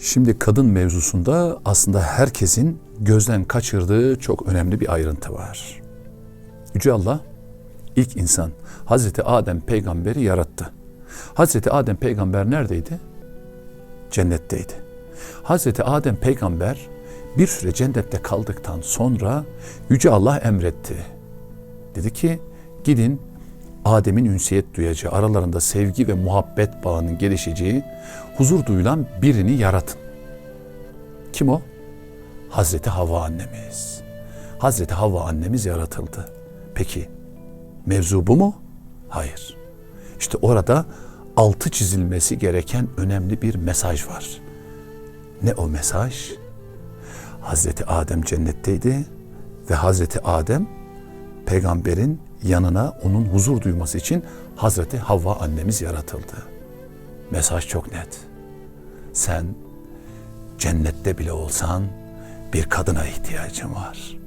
Şimdi kadın mevzusunda aslında herkesin gözden kaçırdığı çok önemli bir ayrıntı var. Yüce Allah ilk insan Hazreti Adem peygamberi yarattı. Hazreti Adem peygamber neredeydi? Cennetteydi. Hazreti Adem peygamber bir süre cennette kaldıktan sonra Yüce Allah emretti. Dedi ki gidin Adem'in ünsiyet duyacağı, aralarında sevgi ve muhabbet bağının gelişeceği, huzur duyulan birini yaratın. Kim o? Hazreti Havva annemiz. Hazreti Havva annemiz yaratıldı. Peki mevzu bu mu? Hayır. İşte orada altı çizilmesi gereken önemli bir mesaj var. Ne o mesaj? Hazreti Adem cennetteydi ve Hazreti Adem peygamberin yanına onun huzur duyması için Hazreti Havva annemiz yaratıldı. Mesaj çok net. Sen cennette bile olsan bir kadına ihtiyacın var.